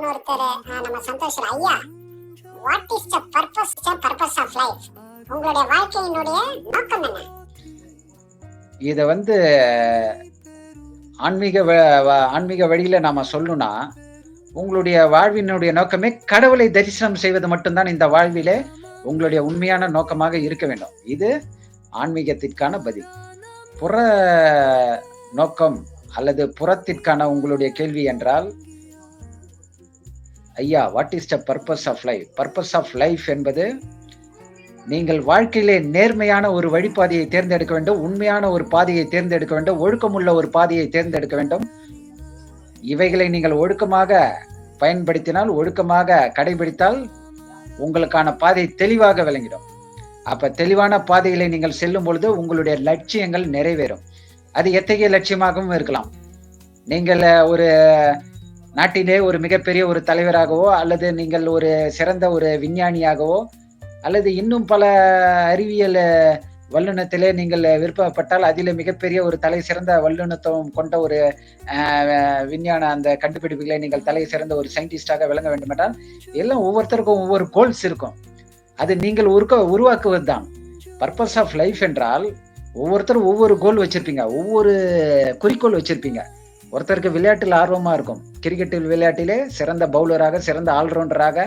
ஒருத்தர் நம்ம சந்தோஷ் ஐயா. What is the purpose the purpose of life உங்களுடைய வாழ்க்கையினுடைய நோக்கம் என்ன? இதை வந்து ஆன்மீக ஆன்மீக வழியில நாம சொல்லணும்னா உங்களுடைய வாழ்வினுடைய நோக்கமே கடவுளை தரிசனம் செய்வது மட்டும்தான் இந்த வாழ்விலே உங்களுடைய உண்மையான நோக்கமாக இருக்க வேண்டும். இது ஆன்மீகத்திற்கான பதில். புற நோக்கம் அல்லது புறத்திற்கான உங்களுடைய கேள்வி என்றால் ஐயா what is the purpose of life purpose of life என்பது நீங்கள் வாழ்க்கையிலே நேர்மையான ஒரு வழிபாதையை தேர்ந்தெடுக்க வேண்டும் உண்மையான ஒரு பாதையை தேர்ந்தெடுக்க வேண்டும் ஒழுக்கமுள்ள ஒரு பாதையை தேர்ந்தெடுக்க வேண்டும். இவைகளை நீங்கள் ஒழுக்கமாக பயன்படுத்தினால் ஒழுக்கமாக கடைபிடித்தால் உங்களுக்கான பாதை தெளிவாக விளங்கிடும். அப்ப தெளிவான பாதைகளை நீங்கள் செல்லும் பொழுது உங்களுடைய லட்சியங்கள் நிறைவேறும். அது எத்தகைய லட்சியமாகவும் இருக்கலாம். நீங்கள் ஒரு நாட்டிலே ஒரு மிகப்பெரிய ஒரு தலைவராகவோ அல்லது நீங்கள் ஒரு சிறந்த ஒரு விஞ்ஞானியாகவோ அல்லது இன்னும் பல அறிவியல் வல்லுநத்திலே நீங்கள் விருப்பப்பட்டால் அதில் மிகப்பெரிய ஒரு தலை சிறந்த வல்லுநத்துவம் கொண்ட ஒரு விஞ்ஞான அந்த கண்டுபிடிப்புகளை நீங்கள் தலை சிறந்த ஒரு சயின்டிஸ்டாக விளங்க வேண்டும் என்றால் எல்லாம் ஒவ்வொருத்தருக்கும் ஒவ்வொரு கோல்ஸ் இருக்கும். அது நீங்கள் உருக்க உருவாக்குவது தான் பர்பஸ் ஆஃப் லைஃப் என்றால் ஒவ்வொருத்தரும் ஒவ்வொரு கோல் வச்சிருப்பீங்க. ஒவ்வொரு குறிக்கோள் வச்சிருப்பீங்க. ஒருத்தருக்கு விளையாட்டில் ஆர்வமாக இருக்கும். கிரிக்கெட்டில் விளையாட்டிலே சிறந்த பவுலராக சிறந்த ஆல்ரவுண்டராக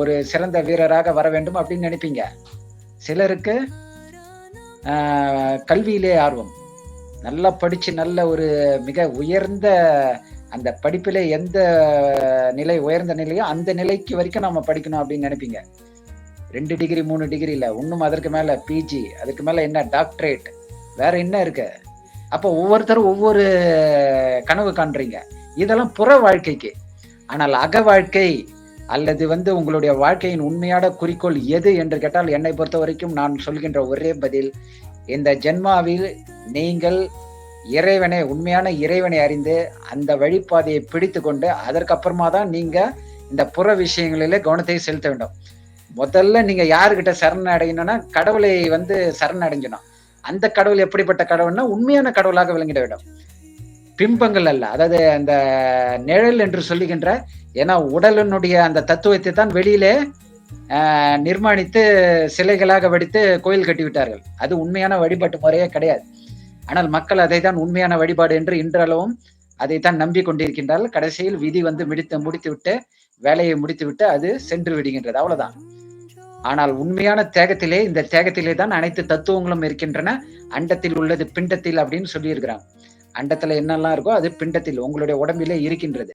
ஒரு சிறந்த வீரராக வர வேண்டும் அப்படின்னு நினைப்பீங்க. சிலருக்கு கல்வியிலே ஆர்வம். நல்லா படித்து நல்ல ஒரு மிக உயர்ந்த அந்த படிப்பில் எந்த நிலை உயர்ந்த நிலையோ அந்த நிலைக்கு வரைக்கும் நம்ம படிக்கணும் அப்படின்னு நினைப்பீங்க. ரெண்டு டிகிரி மூணு டிகிரி இல்லை இன்னும் அதற்கு மேலே பிஜி அதுக்கு மேலே என்ன டாக்டரேட் வேற என்ன இருக்குது அப்போ ஒவ்வொருத்தரும் ஒவ்வொரு கனவு காண்றீங்க. இதெல்லாம் புற வாழ்க்கைக்கு. ஆனால் அக வாழ்க்கை அல்லது வந்து உங்களுடைய வாழ்க்கையின் உண்மையான குறிக்கோள் எது என்று கேட்டால் என்னை பொறுத்த வரைக்கும் நான் சொல்கின்ற ஒரே பதில் இந்த ஜென்மாவில் நீங்கள் இறைவனை உண்மையான இறைவனை அறிந்து அந்த வழிபாதையை பிடித்து கொண்டு அதற்கப்புறமா தான் நீங்க இந்த புற விஷயங்களில கவனத்தை செலுத்த வேண்டும். முதல்ல நீங்க யாருக்கிட்ட சரண் அடையணும்னா கடவுளை வந்து சரண் அடைஞ்சணும். அந்த கடவுள் எப்படிப்பட்ட கடவுள்னா உண்மையான கடவுளாக விளங்கிட வேண்டும். பிம்பங்கள் அல்ல. அதாவது அந்த நிழல் என்று சொல்லுகின்ற ஏன்னா உடலினுடைய அந்த தத்துவத்தை தான் வெளியிலே நிர்மாணித்து சிலைகளாக வடித்து கோயில் கட்டிவிட்டார்கள். அது உண்மையான வழிபாட்டு முறையே கிடையாது. ஆனால் மக்கள் அதை தான் உண்மையான வழிபாடு என்று இன்றளவும் அதைத்தான் நம்பி கொண்டிருக்கின்றார்கள் கடைசியில் விதி வந்து முடித்து முடித்து விட்டு வேலையை முடித்து விட்டு அது சென்று விடுகின்றது. அவ்வளவுதான். ஆனால் உண்மையான தேகத்திலே இந்த தேகத்திலே தான் அனைத்து தத்துவங்களும் இருக்கின்றன. அண்டத்தில் உள்ளது பிண்டத்தில் அப்படின்னு சொல்லியிருக்கிறான். அண்டத்துல என்னெல்லாம் இருக்கோ அது பிண்டத்தில் உங்களுடைய உடம்பிலே இருக்கின்றது.